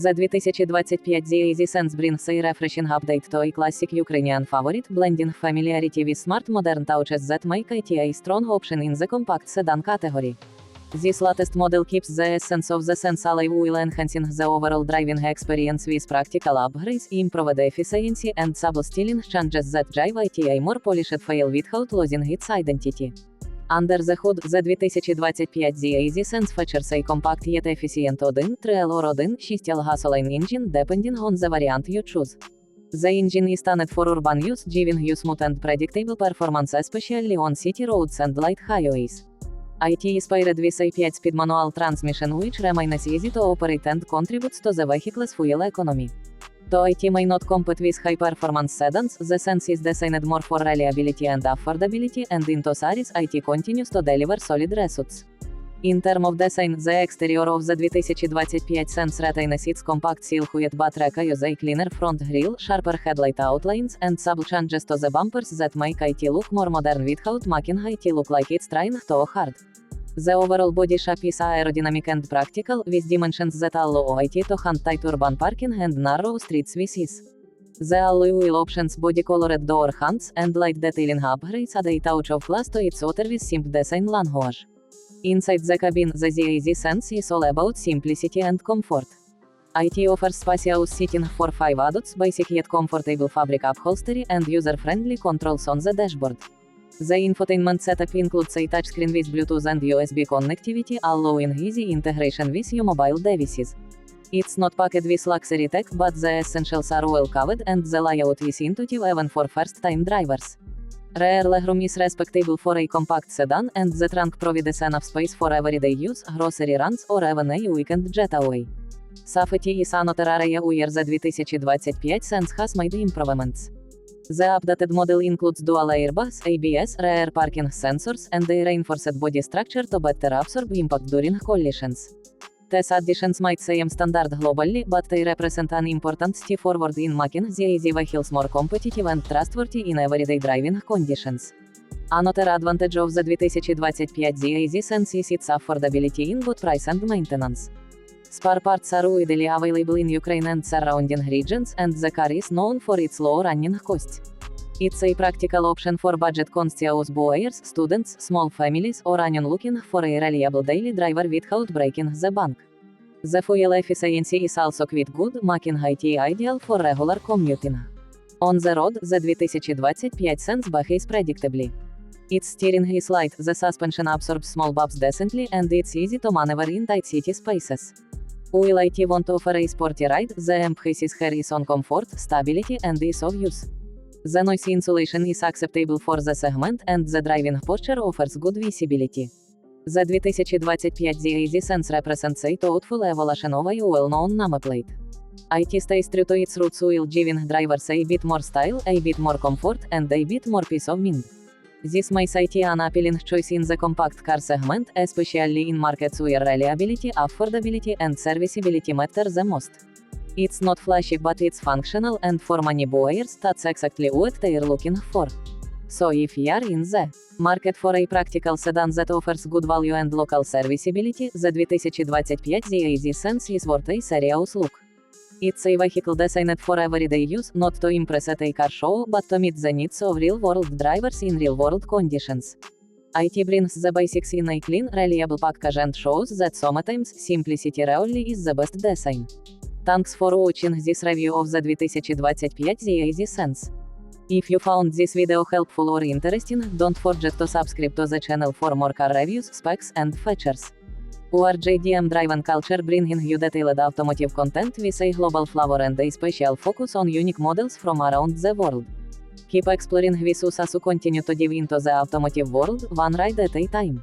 За 2025 the Easy Sense brings a refreshing update to a classic Ukrainian favorite, blending familiarity with smart modern touches that make it a strong option in the compact sedan category. This latest model keeps the essence of the Sense alive while enhancing the overall driving experience with practical upgrades, improved efficiency and subtle styling changes that drive it a more polished feel without losing its identity. Under the hood, the 2025 the Easy Sense features a compact yet efficient 1, 3 or 1, 6 gasoline engine depending on the variant you choose. The engine is tuned for urban use, giving you smooth and predictable performance especially on city roads and light highways. IT is paired with a 5-speed manual transmission which remains easy to operate and contributes to the vehicle's fuel economy. Though IT may not compete with high-performance sedans, the Sense is designed more for reliability and affordability and in Tosaris IT continues to deliver solid results. In terms of design, the exterior of the 2025 Sense retains its compact silhouette but requires a cleaner front grille, sharper headlight outlines, and subtle changes to the bumpers that make IT look more modern without making IT look like it's trying too hard. The overall body shape is aerodynamic and practical, with dimensions that allow IT to handle tight urban parking and narrow streets with ease. The alloy wheel options body colored door hands and light detailing upgrades add a touch of class to its outer with simple design language. Inside the cabin, the Easy Sense is all about simplicity and comfort. IT offers spacious seating for 5 adults, basic yet comfortable fabric upholstery, and user-friendly controls on the dashboard. The infotainment setup includes a touchscreen with Bluetooth and USB connectivity, allowing easy integration with your mobile devices. It's not packed with luxury tech, but the essentials are well covered and the layout is intuitive even for first-time drivers. Rear legroom is respectable for a compact sedan and the trunk provides enough space for everyday use, grocery runs or even a weekend getaway. Safety is another area where the 2025 Sense has made improvements. The updated model includes dual airbags, ABS, rear parking sensors, and a reinforced body structure to better absorb impact during collisions. These additions might seem standard globally, but they represent an important step forward in making the easy vehicles more competitive and trustworthy in everyday driving conditions. Another advantage of the 2025 the Easy Sense is its affordability in both price and maintenance. Spare parts are widely available in Ukraine and surrounding regions, and the car is known for its low running costs. It's a practical option for budget-conscious buyers, students, small families, or anyone looking for a reliable daily driver without breaking the bank. The fuel efficiency is also quite good, making it ideal for regular commuting. On the road, the 2025 Sense behaves predictably. Its steering is light, the suspension absorbs small bumps decently, and it's easy to maneuver in tight city spaces. Will IT want to offer a sporty ride, the emphasis here is on comfort, stability, and ease of use. The noise insulation is acceptable for the segment, and the driving posture offers good visibility. The 2025 the Easy Sense represents a thoughtful evolution of a well-known nameplate. IT stays true to its roots while giving drivers a bit more style, a bit more comfort, and a bit more peace of mind. This makes IT an appealing choice in the compact car segment, especially in markets where reliability, affordability, and serviceability matter the most. It's not flashy but it's functional and for many buyers that's exactly what they're looking for. So if you're in the market for a practical sedan that offers good value and local serviceability, the 2025 the Easy Sense is worth a serious look. It's a vehicle designed for everyday use, not to impress at a car show, but to meet the needs of real-world drivers in real-world conditions. IT brings the basics in a clean, reliable package and shows that sometimes simplicity rarely is the best design. Thanks for watching this review of the 2025 the Easy Sense. If you found this video helpful or interesting, don't forget to subscribe to the channel for more car reviews, specs and features. ORJDM Driven Culture bringing you detailed automotive content with a global flavor and a special focus on unique models from around the world. Keep exploring with us as you continue to dive into the automotive world, one ride at a time.